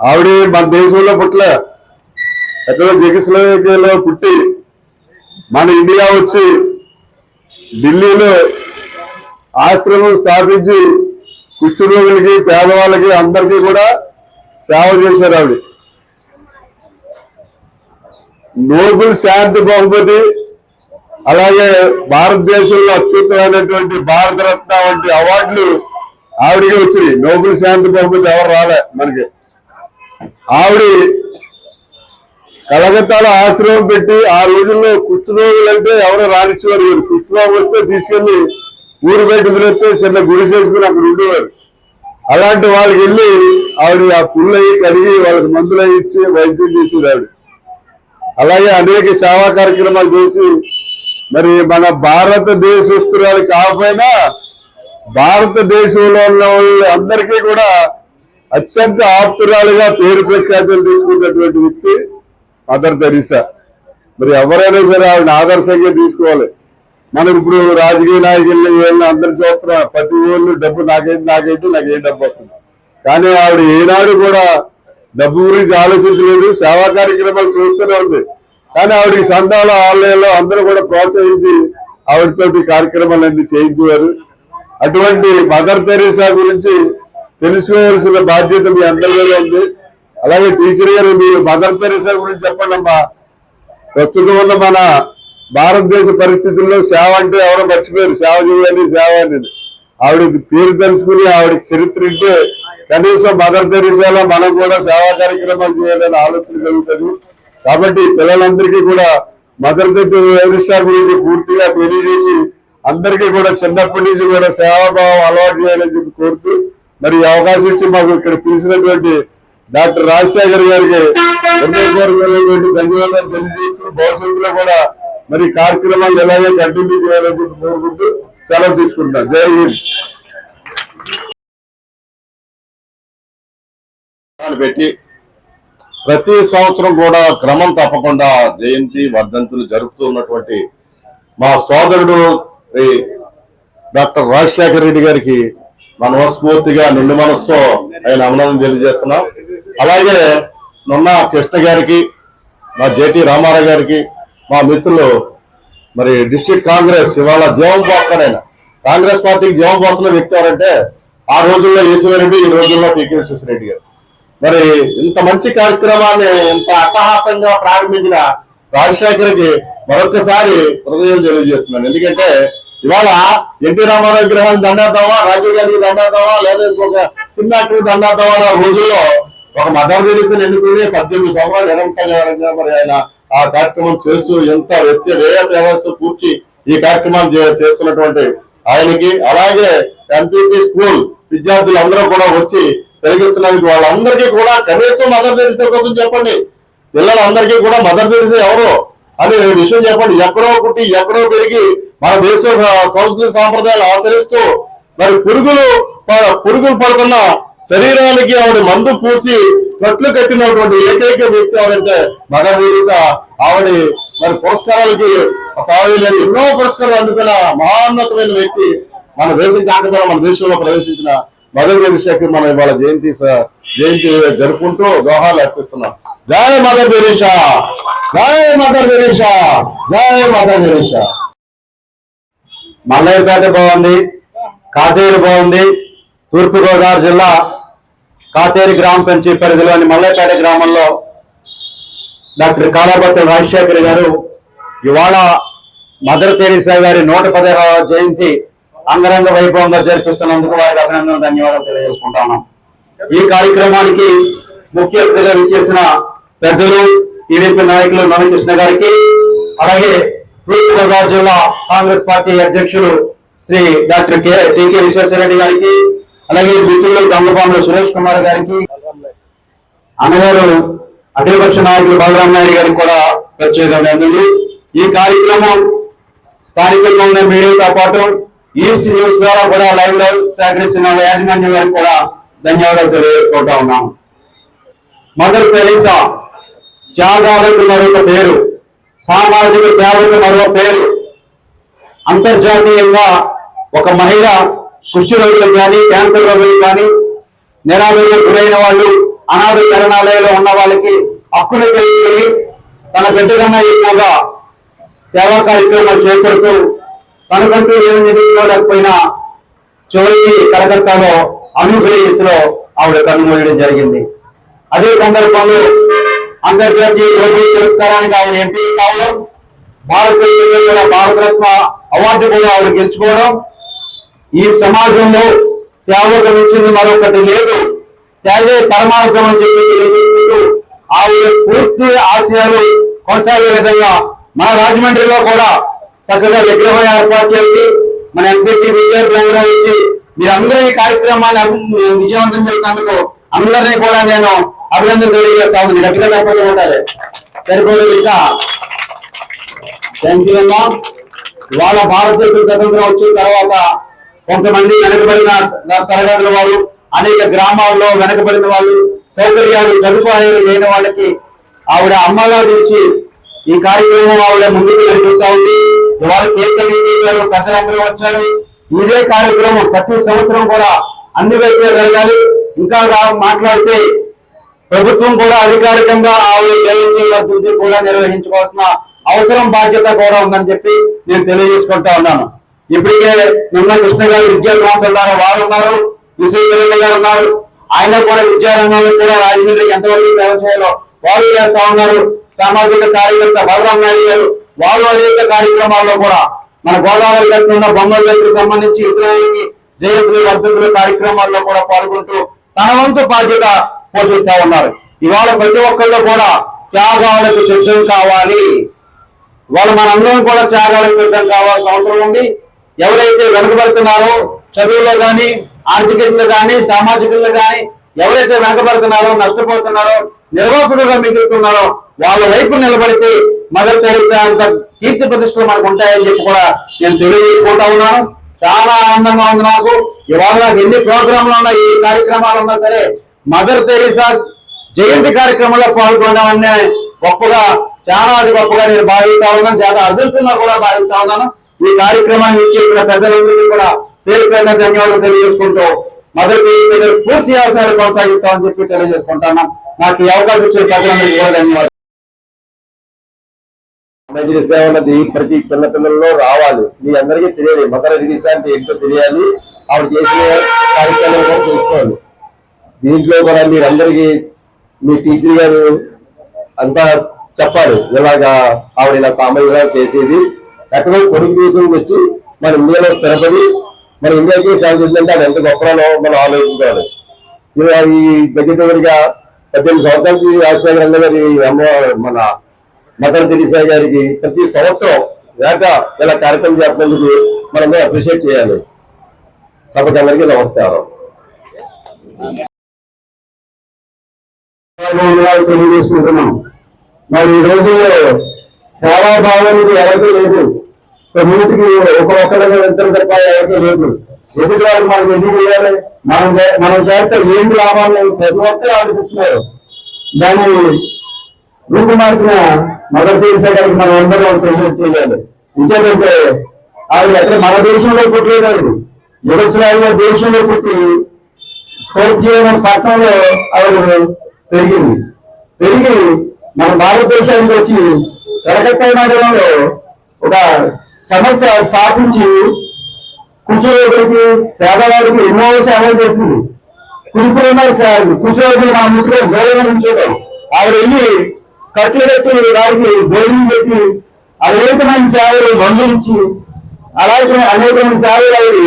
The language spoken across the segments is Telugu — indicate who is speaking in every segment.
Speaker 1: ఆవిడ మన దేశంలో పుట్ల ఎక్కడో జగస్లోకియాలో పుట్టి మన ఇండియా వచ్చి ఢిల్లీలో ఆశ్రమం స్థాపించి కుష్ఠరోగులకి పేదవాళ్ళకి అందరికీ కూడా సేవ చేశారు ఆవిడ. నోబుల్ శాంతి బహుమతి అలాగే భారతదేశంలో అత్యుత్తమైనటువంటి భారతరత్న వంటి అవార్డులు ఆవిడకి వచ్చినాయి. నోబుల్ శాంతి బహుమతి ఎవరు రాలే మనకి. ఆవిడ కలకత్తాలో ఆశ్రమం పెట్టి ఆ రోజుల్లో కుష్ఠరోగులు అంటే ఎవరో రానిచ్చేవారు వీరు కుష్ఠరోగం వస్తే తీసుకెళ్ళి ఊరు బయట వదిలేస్తే చిన్న గుడి చేసుకుని అక్కడ ఉండేవారు. అలాంటి వాళ్ళకి వెళ్ళి ఆవిడ ఆ పుల్లయి కడిగి వాళ్ళకి మందులు ఇచ్చి వైద్యం చేసేవాడు అలాగే అనేక సేవా కార్యక్రమాలు చేసి మరి మన భారతదేశస్తురాలు కాకపోయినా భారతదేశంలో ఉన్న వాళ్ళు అందరికీ కూడా అత్యంత ఆప్తురాలుగా పేరు ప్రఖ్యాతులు తీసుకున్నటువంటి వ్యక్తి మదర్ తెరీసా. మరి ఎవరైనా సరే ఆవిడ ఆదర్శంగా తీసుకోవాలి. మనం ఇప్పుడు రాజకీయ నాయకుల్ని వీళ్ళని అందరు చూస్తున్నా. ప్రతి ఊళ్ళు డబ్బు నాకైతే నాకైతే నాకేం డబ్బు వస్తుంది. కానీ ఆవిడ ఏనాడు కూడా డబ్బు గురించి ఆలోచించలేదు. సేవా కార్యక్రమాలు చూస్తూనే ఉంది. కానీ ఆవిడకి సంతాల ఆలయంలో అందరూ కూడా ప్రోత్సహించి ఆవిడతోటి కార్యక్రమాలన్నీ చేయించేవారు. అటువంటి మదర్ తెరీసా గురించి తెలుసుకోవాల్సిన బాధ్యత మీ అందరిలో ఉంది. అలాగే టీచర్ గారు మీరు మదర్ తెరీసా గురించి చెప్పండమ్మా ప్రస్తుతం ఉన్న మన భారతదేశ పరిస్థితుల్లో సేవ అంటే ఎవరో మర్చిపోయారు? సేవ చేయాలి సేవ అనేది ఆవిడ పేరు తెలుసుకుని ఆవిడ చరిత్ర ఉంటే కనీసం మదర్ తెరీసాలో మనం కూడా సేవా కార్యక్రమాలు చేయాలని ఆలోచన కలుగుతుంది కాబట్టి పిల్లలందరికీ కూడా మదర్ తెరీసా గురించి పూర్తిగా తెలియజేసి అందరికీ కూడా చిన్నప్పటి నుంచి కూడా సేవాభావం అలవాటు చేయాలని చెప్పి కోరుతూ మరి అవకాశం ఇచ్చి మాకు ఇక్కడ పిలిచినటువంటి డాక్టర్ రాజశేఖర్ గారికి ధన్యవాదాలు తెలియజేస్తూ భవిష్యత్తులో కూడా మరి కార్యక్రమాలు ఎలాగే కంటిన్యూ చేయాలని కోరుకుంటూ సెలవు తీసుకుంటాం జై హింద్.
Speaker 2: పెట్టి ప్రతి సంవత్సరం కూడా క్రమం తప్పకుండా జయంతి వర్ధంతులు జరుపుతూ ఉన్నటువంటి మా సోదరుడు డాక్టర్ రాజశేఖర రెడ్డి గారికి మనస్ఫూర్తిగా నిండు మనసుతో ఆయన అభినందన తెలియజేస్తున్నాం. అలాగే నున్న కృష్ణ గారికి మా జేటి రామారావు గారికి మా మిత్రులు మరి డిస్ట్రిక్ట్ కాంగ్రెస్ ఇవాళ జీవం పోస్తారైన కాంగ్రెస్ పార్టీకి జీవం పోస్తున్న వ్యక్తి ఎవరంటే ఆ రోజుల్లో ఈశ్వరెడ్డి ఈ రోజుల్లో టీకే రెడ్డి గారు. మరి ఇంత మంచి కార్యక్రమాన్ని ఇంత అట్టహాసంగా ప్రారంభించిన రాజశేఖర్కి మరొకసారి హృదయం తెలియజేస్తున్నాను. ఎందుకంటే ఇవాళ ఎన్టీ రామారావు విగ్రహాన్ని దండేద్దామా? రాజీవ్ గాంధీకి దండేద్దామా? లేదా ఇంకొక సినిమా యాక్టర్కి దండేద్దామా అన్న రోజుల్లో ఒక మదర్ తెరీసని ఎన్నుకుని పద్దెనిమిది సంవత్సరాలు నిరంతరంగా మరి ఆయన ఆ కార్యక్రమం చేస్తూ ఎంత వ్యక్తి వ్యవస్థ పూర్తి ఈ కార్యక్రమాన్ని చే- చేస్తున్నటువంటి ఆయనకి. అలాగే ఎంపీపీ స్కూల్ విద్యార్థులు అందరూ కూడా వచ్చి తిరిగిస్తున్నందుకు వాళ్ళందరికీ కూడా కనీసం మదర్ తెరీసా కోసం చెప్పండి. పిల్లలందరికీ కూడా మదర్ తెరీసా ఎవరు? అనే విషయం చెప్పండి. ఎక్కడో పుట్టి ఎక్కడో పెరిగి మన దేశ సంస్కృతి సాంప్రదాయాలు ఆచరిస్తూ మరి పురుగులు పురుగులు పడుతున్న శరీరానికి ఆవిడ మందు పూసి కట్లు కట్టినటువంటి ఏకైక వ్యక్తి ఆవిడంటే మదర్ తెరీసా ఆవిడ మరి పురస్కారాలకి తావేలేదు ఎన్నో పురస్కారాలు అందుకున్న మహోన్నతమైన వ్యక్తి మన దేశం కాకపోయినా మన దేశంలో ప్రవేశించిన మదర్ తెరీసాకి మనం ఇవాళ జయంతి జయంతి జరుపుకుంటూ దోహాలు అర్పిస్తున్నాం. జయ మదర్ తెరీసా జయ మదర్ తెరీసా జయ మదర్ తెరీసా
Speaker 3: మల్లయ్యపేట బాగుంది కాతేరు బాగుంది తూర్పుగోదావరి జిల్లా కాతేరి గ్రామ పంచాయతీ పరిధిలోని మల్లయ్యపేట గ్రామంలో డాక్టర్ కాలాపత్రి రాజశేఖర్ గారు ఇవాళ మదర్ తెరీసా గారి నూట పదహారవ జయంతి అంగరంగ వైభవంగా జరిపిస్తున్నందుకు వారికి అభినందన ధన్యవాదాలు తెలియజేసుకుంటా ఈ కార్యక్రమానికి ముఖ్య అతిథిగా విచ్చేసిన పెద్దలు టీడీపీ నాయకులు నవకృష్ణ గారికి అలాగే తూర్పుగోదావరి జిల్లా కాంగ్రెస్ పార్టీ అధ్యక్షులు Shri doctor K TK Vishweshwara Reddy గారికి అలాగే మిత్రులు గంగపాముల సురేష్ కుమార్ గారికి అన్నగారు అఖిలపక్ష నాయకులు బలరాం నాయుడు గారికి కూడా ప్రత్యేక అభినందనలు ఈ కార్యక్రమం స్థానికంగా ఉన్న మీడియాతో పాటు ఈస్ట్ న్యూస్ ద్వారా కూడా లైవ్లో సేకరించిన యాజమాన్యం గారికి కూడా ధన్యవాదాలు తెలియజేసుకుంటా ఉన్నాం మదర్ తెలీసా త్యాగాలకు మరొక పేరు. సామాజిక సేవకు మరో పేరు. అంతర్జాతీయంగా ఒక మహిళ కుష్టి రోగులకు కానీ క్యాన్సర్ రోగులకు కానీ నిరాదరణకు గురైన వాళ్ళు అనాథ శరణాలయంలో ఉన్న వాళ్ళకి హక్కులు తెలుసుకుని తన బిడ్డ కన్నా ఎక్కువగా సేవా కార్యక్రమాలు చేపడుతూ తనకంటూ ఏమి నిధించుకోలేకపోయినా చివరికి కలకత్తాలో అనుగ్రహీతిలో ఆవిడ కన్నుమూయడం జరిగింది. అదే సందర్భంలో అంతర్జాతీయ నోబెల్ పురస్కారానికి ఆవిడ ఎంపిక కావడం భారతదేశంలో కూడా భారతరత్న అవార్డు కూడా ఆవిడ గెలుచుకోవడం. ఈ సమాజంలో సేవకు మించింది మరొకటి లేదు. సేవే పరమార్థం అని చెప్పి తెలియజేసుకుంటూ ఆవిడ పూర్తి ఆశయాలు కొనసాగే విధంగా మన రాజమండ్రిలో కూడా చక్కగా విగ్రహం ఏర్పాటు చేసి మన ఎంపీ విద్యార్థులందరూ ఇచ్చి మీరందరూ ఈ కార్యక్రమాన్ని విజయవంతం చేసినందుకు అందరినీ కూడా నేను అభినందన తెలియజేస్తా ఉంది గట్టిగా తప్పకుండా ఉండాలి సరిపోదు ఇంకా. థ్యాంక్ యూ అమ్మా. ఇవాళ భారతదేశం స్వతంత్రం వచ్చిన తర్వాత కొంతమంది వెనకబడిన తరగతుల వారు అనేక గ్రామాల్లో వెనకబడిన వాళ్ళు సౌకర్యాలు సదుపాయాలు లేని వాళ్ళకి ఆవిడ అమ్మగా పిలిచి ఈ కార్యక్రమం ఆవిడ ముందుకు నడిపిస్తా ఉంది. ఇవాళ కేంద్ర పెద్దలందరూ వచ్చారు. ఇదే కార్యక్రమం ప్రతి సంవత్సరం కూడా అన్ని వైపులా జరగాలి. ఇంకా రా- మాట్లాడితే ప్రభుత్వం కూడా అధికారికంగా ఆవిడ జయంతి వర్ధంతి కూడా నిర్వహించుకోవాల్సిన అవసరం బాధ్యత కూడా ఉందని చెప్పి నేను తెలియజేసుకుంటా ఉన్నాను. ఇప్పటికే నిన్న కృష్ణ గారు విద్యా సంస్థల ద్వారా వారు ఉన్నారు విశ్వవిద్యాలయ గారు ఉన్నారు. ఆయన కూడా విద్యారంగంలో కూడా రాజమండ్రికి ఎంతవరకు సేవ చేయాలో వారు చేస్తా ఉన్నారు. సామాజిక కార్యకర్త బలరాం నాయుడు గారు వారు అనేక కార్యక్రమాల్లో కూడా మన గోదావరి గట్టు ఉన్న బొమ్మల గట్టుకు సంబంధించి ఇతరులకి జయంతులు వర్ధంతుల కార్యక్రమాల్లో కూడా పాల్గొంటూ తన వంతు బాధ్యత పోషిస్తా ఉన్నారు. ఇవాళ ప్రతి ఒక్కళ్ళు కూడా త్యాగాలకు సిద్ధం కావాలి. ఇవాళ మనందరం కూడా త్యాగాలకు సిద్ధం కావాల్సిన అవసరం ఉంది. ఎవరైతే వెనుకబడుతున్నారో చదువులో కానీ ఆర్థికంగా కానీ సామాజికంగా కానీ ఎవరైతే వెనకబడుతున్నారో నష్టపోతున్నారో నిర్వాసులుగా మిగులుతున్నారో వాళ్ళ వైపు నిలబడితే మదర్ తెరీసా అంత కీర్తి ప్రతిష్టలు మనకు ఉంటాయని చెప్పి కూడా నేను తెలియజేసుకుంటా ఉన్నాను. చాలా ఆనందంగా ఉంది నాకు. ఇవాళ నాకు ఎన్ని ప్రోగ్రాంలు ఉన్నా ఈ కార్యక్రమాలు ఉన్నా సరే మదర్ తెరీసా జయంతి కార్యక్రమంలో పాల్గొనడం గొప్పగా చాలా అది గొప్పగా నేను భావిస్తా ఉన్నాను. చాలా అదృష్టంగా కూడా భావిస్తా ఉన్నాను. ఈ కార్యక్రమాన్ని ఇచ్చేసిన పెద్దలందరికీ కూడా పేరు పేరున ధన్యవాదాలు తెలియజేసుకుంటూ మదర్ తెరీసా పూర్తి ఆశయాలు కొనసాగిస్తామని చెప్పి తెలియజేసుకుంటాను నాకు ఈ అవకాశం ఇచ్చిన పెద్దలందరికీ కూడా ధన్యవాదాలు.
Speaker 1: మధ్య సేవ అన్నది ప్రతి చిన్నపిల్లల్లో రావాలి. మీ అందరికీ తెలియాలి. మదర్ తెరీసా అంటే ఏంటో తెలియాలి. ఆవిడ చేసిన కార్యక్రమం కూడా తెలుసుకోవాలి దీంట్లో కూడా మీరందరికీ మీ టీచర్ గారు అంతా చెప్పాలి. ఇలాగా ఆవిడ ఇలా సామాజిక చేసేది. ఎక్కడో కొడుకు దేశం వచ్చి మన ఇండియాలో స్థిరపడి మన ఇండియాకి సేవ చేసిందంటే అది ఎంత గొప్పలో మనం ఆలోచించుకోవాలి. ఇలా ఈ దగ్గర దగ్గరగా పద్దెనిమిది సంవత్సరాలకి రాజశేఖర గారి అమ్మ మన మదర్ తెరీసా గారికి ప్రతి సంవత్సరం వేట ఇలా కార్యక్రమం చేస్తున్నందుకు మనం అప్రిషియేట్ చేయాలి. సభకి అందరికీ నమస్కారం.
Speaker 3: తెలియజేసుకుంటున్నాం. మరి ఈ రోజుల్లో సేవా భావానికి ఎవరికీ లేదు. కమ్యూనిటీకి ఒక ఒక్కరిగా ఇద్దరు తప్ప ఎవరికీ లేదు. ఎదుటి వాళ్ళు మనం ఎందుకు చేయాలి? మనం మనం చేస్తే ఏంటి లాభాలు? ప్రతి ఒక్కరు ఆలోచిస్తున్నారు. దాన్ని రూపు మార్పిన మదర్ తెరీసా గారికి మనం అందరం సెలబ్రేట్ చేయాలి ఇంకేంటంటే ఆవిడ ఎక్కడ మన దేశంలో పుట్టలేదు ఆవిడ యుగస్లాగా దేశంలో పుట్టి స్కోర్పియో పట్టణంలో ఆవిడ పెరిగింది. పెరిగి మన భారతదేశానికి వచ్చి కలకత్తా నగరంలో ఒక సంస్థ స్థాపించి కూర్చోబడికి పేదవాడికి ఎన్నో సేవలు చేసింది. కుటుంబ కూర్చోబడి మన ముఖ్య గౌరవం ఉంచడం ఆవిడ వెళ్ళి కట్లు పెట్టి వారికి భోజనం పెట్టి అనేకమైన సేవలు మందులించి అలాగే అనేకమైన సేవలు ఆవిడ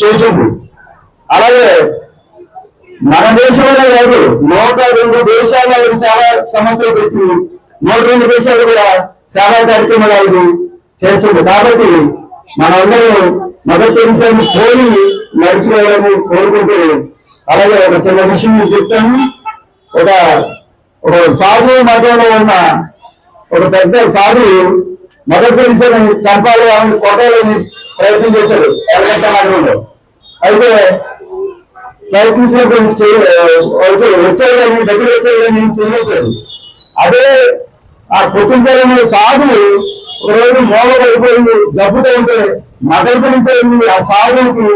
Speaker 3: చేసింది అలాగే మన దేశంలో కాదు నూట రెండు దేశాలు ఆయన సేవా సంస్థలు పెట్టి నూట రెండు దేశాలు కూడా సేవా కార్యక్రమాలు ఆయన చేస్తుంది కాబట్టి మనందరం మొదటి దేశాన్ని కోరి నడుచుకోవాలని కోరుకుంటూ అలాగే ఒక చిన్న విషయం చెప్తాను. ఒక ఒక సాధు మతంలో ఉన్న ఒక పెద్ద సాధు మదర్ తెలిసాన్ని చంపాలి అని కొట్టాలని ప్రయత్నం చేశాడు. కలకత్తా నగరంలో. అయితే ప్రయత్నించినప్పుడు వచ్చేయాలని దగ్గర వచ్చేయాలని చేయలేదు. అదే ఆ కుటుంబాలని సాధువు ఒకరోజు మోగ పడిపోయింది జబ్బుతో ఉంటే మదర్ తెలిసేది ఆ సాధువుకి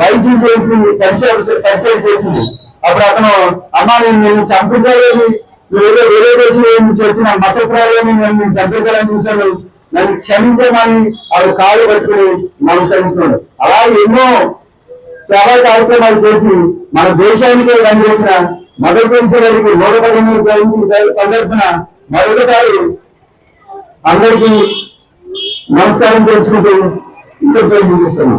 Speaker 3: వైద్యం చేసి పరిచయం పరిచయం చేసింది. అప్పుడు అతను అమ్మా నేను చంపించలేదు. ఏదో వేరే దేశం నుంచి వచ్చిన మత ప్రాయాన్ని నేను చంపించాలని చూశాను. నన్ను క్షమించమని ఆవిడ కాలు పట్టుకుని నమస్కరించుకున్నాడు అలా ఎన్నో సేవా కార్యక్రమాలు చేసి మన దేశానికే పనిచేసిన మదర్ తెరిసే గారికి నూట పదిహేను జయంతి సందర్భన మరొకసారి అందరికీ నమస్కారం తెలుసుకుంటూ ఇంకొక ముగిస్తున్నాం